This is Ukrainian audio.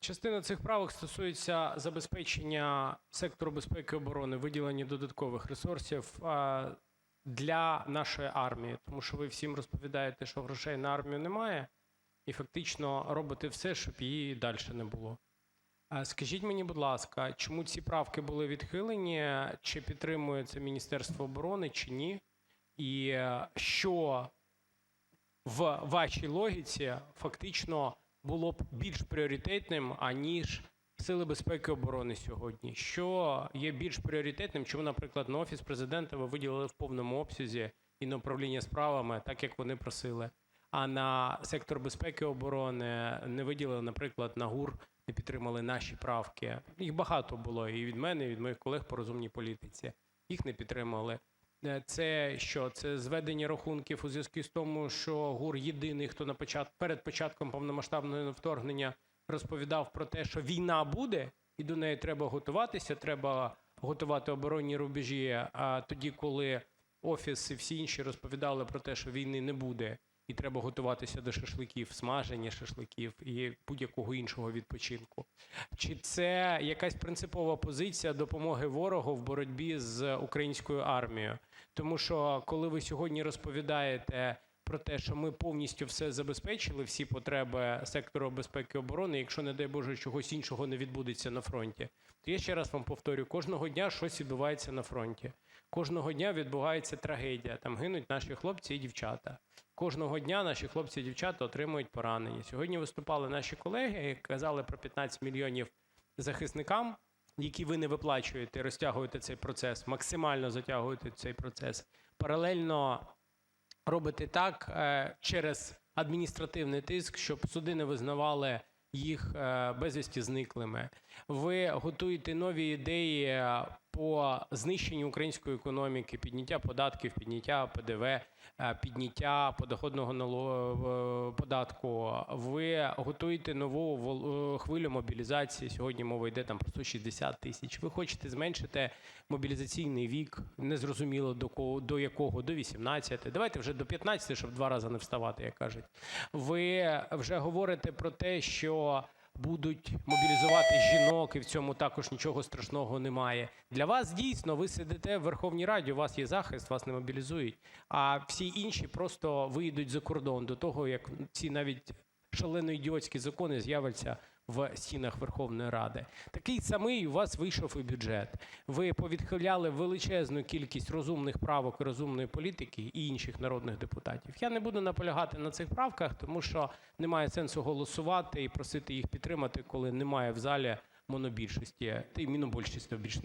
Частина цих правок стосується забезпечення сектору безпеки і оборони, виділення додаткових ресурсів для нашої армії. Тому що ви всім розповідаєте, що грошей на армію немає, і фактично робите все, щоб її далі не було. Скажіть мені, будь ласка, чому ці правки були відхилені? Чи підтримує це Міністерство оборони, чи ні? І е, що в вашій логіці фактично було б більш пріоритетним, аніж сили безпеки і оборони сьогодні? Що є більш пріоритетним? Чому, наприклад, на Офіс Президента ви виділили в повному обсязі і на управління справами, так як вони просили, а на сектор безпеки і оборони не виділили, наприклад, на ГУР, не підтримали наші правки. Їх багато було і від мене, і від моїх колег по розумній політиці. Їх не підтримали. Е, Це що? Це зведення рахунків у зв'язку з тому, що ГУР єдиний, хто на початку перед початком повномасштабного вторгнення розповідав про те, що війна буде, і до неї треба готуватися. Треба готувати оборонні рубежі. А тоді, коли офіс і всі інші розповідали про те, що війни не буде, і треба готуватися до шашликів, смаження шашликів і будь-якого іншого відпочинку. Чи це якась принципова позиція допомоги ворогу в боротьбі з українською армією? Тому що коли ви сьогодні розповідаєте про те, що ми повністю все забезпечили, всі потреби сектору безпеки і оборони, якщо, не дай Боже, чогось іншого не відбудеться на фронті, то я ще раз вам повторю: кожного дня щось відбувається на фронті. Кожного дня відбувається трагедія. Там гинуть наші хлопці і дівчата. Кожного дня наші хлопці і дівчата отримують поранення. Сьогодні виступали наші колеги, казали про 15 мільйонів захисникам, які ви не виплачуєте, розтягуєте цей процес, максимально затягуєте цей процес. Паралельно робите так е, через адміністративний тиск, щоб суди не визнавали їх е, безвісті зниклими. Ви готуєте нові ідеї по знищенню української економіки, підняття податків, підняття ПДВ, е, підняття подоходного е, податку. Ви готуєте нову е, хвилю мобілізації. Сьогодні мова йде там про 160 тисяч. Ви хочете зменшити мобілізаційний вік, незрозуміло до кого, до якого, до 18. Давайте вже до 15, щоб два рази не вставати, як кажуть. Ви вже говорите про те, що будуть мобілізувати жінок, і в цьому також нічого страшного немає. Для вас дійсно ви сидите в Верховній Раді, у вас є захист, вас не мобілізують. А всі інші просто виїдуть за кордон до того, як ці навіть шалено ідіотські закони з'являться в стінах Верховної Ради. Такий самий у вас вийшов і бюджет. Ви повідхиляли величезну кількість розумних правок розумної політики і інших народних депутатів. Я не буду наполягати на цих правках, тому що немає сенсу голосувати і просити їх підтримати, коли немає в залі монобільшості, та й мінобільшості більш